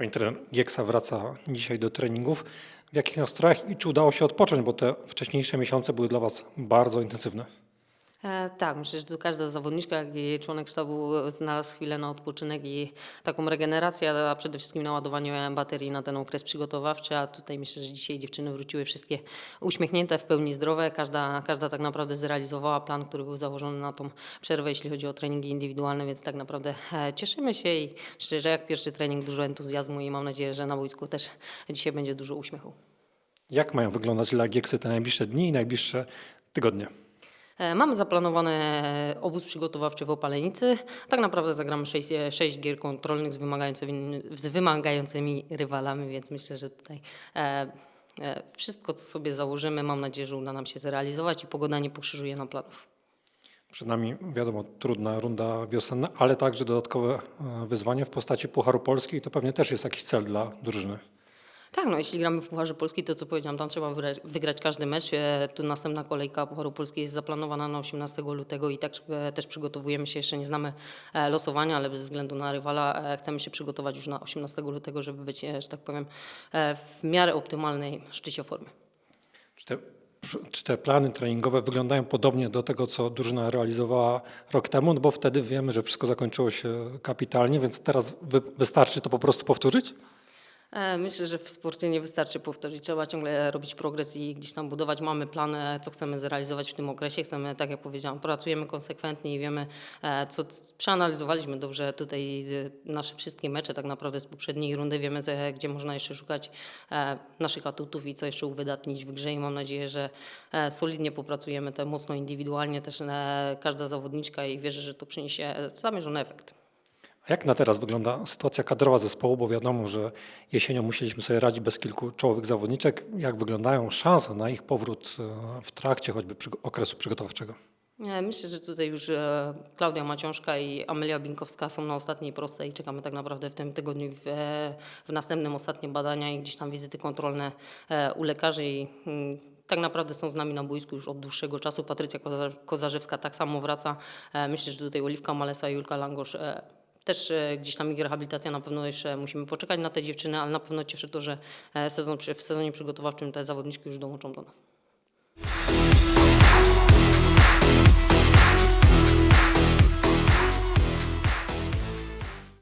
Pani trener Gieksa wraca dzisiaj do treningów. W jakich nastrojach i czy udało się odpocząć, bo te wcześniejsze miesiące były dla Was bardzo intensywne? E, tak, myślę, że tu każda zawodniczka, jak i członek sztabu znalazł chwilę na odpoczynek i taką regenerację, a przede wszystkim naładowanie baterii na ten okres przygotowawczy, a tutaj myślę, że dzisiaj dziewczyny wróciły wszystkie uśmiechnięte, w pełni zdrowe. Każda, każda tak naprawdę zrealizowała plan, który był założony na tą przerwę, jeśli chodzi o treningi indywidualne, więc tak naprawdę e, cieszymy się i że jak pierwszy trening dużo entuzjazmu i mam nadzieję, że na boisku też dzisiaj będzie dużo uśmiechu. Jak mają wyglądać dla Gieksy te najbliższe dni i najbliższe tygodnie? E, Mamy zaplanowany e, obóz przygotowawczy w Opalenicy. Tak naprawdę zagramy 6, sześć gier kontrolnych z wymagającymi, z wymagającymi rywalami, więc myślę, że tutaj e, e, wszystko, co sobie założymy, mam nadzieję, że uda nam się zrealizować i pogoda nie pokrzyżuje nam planów. Przed nami, wiadomo, trudna runda wiosenna, ale także dodatkowe e, wyzwanie w postaci Pucharu Polski i to pewnie też jest jakiś cel dla drużyny. Tak, no jeśli gramy w Pucharze Polski, to co powiedziałam, tam trzeba wygrać, każdy mecz. E, Tu następna kolejka Pucharu Polski jest zaplanowana na 18 lutego i tak e, też przygotowujemy się, jeszcze nie znamy e, losowania, ale bez względu na rywala chcemy się przygotować już na 18 lutego, żeby być, że tak powiem, w miarę optymalnej szczycie formy. Czy te, czy te plany treningowe wyglądają podobnie do tego, co drużyna realizowała rok temu? No bo wtedy wiemy, że wszystko zakończyło się kapitalnie, więc teraz wy, wystarczy to po prostu powtórzyć? E, Myślę, że w sporcie nie wystarczy powtórzyć, trzeba ciągle robić progres i gdzieś tam budować. Mamy plany, co chcemy zrealizować w tym okresie. Chcemy, tak jak powiedziałam, pracujemy konsekwentnie i wiemy, e, co przeanalizowaliśmy dobrze tutaj e, nasze wszystkie mecze tak naprawdę z poprzedniej rundy. Wiemy, gdzie można jeszcze szukać naszych atutów i co jeszcze uwydatnić w grze i mam nadzieję, że solidnie popracujemy te mocno indywidualnie też każda zawodniczka i wierzę, że to przyniesie zamierzony efekt. Jak na teraz wygląda sytuacja kadrowa zespołu? Bo wiadomo, że jesienią musieliśmy sobie radzić bez kilku czołowych zawodniczek. Jak wyglądają szanse na ich powrót e, w trakcie choćby okresu przygotowawczego? Myślę, że tutaj już e, Klaudia Maciążka i Amelia Binkowska są na ostatniej prostej i czekamy tak naprawdę w tym tygodniu w, e, w następnym ostatnie badania i gdzieś tam wizyty kontrolne u lekarzy i mm, tak naprawdę są z nami na boisku już od dłuższego czasu. Patrycja Koza- Kozarzewska tak samo wraca. Myślę, że tutaj Oliwka Malesa i Julka Langosz też e, gdzieś tam ich rehabilitacja na pewno jeszcze musimy poczekać na te dziewczyny, ale na pewno cieszy to, że e, sezon, w sezonie przygotowawczym te zawodniczki już dołączą do nas.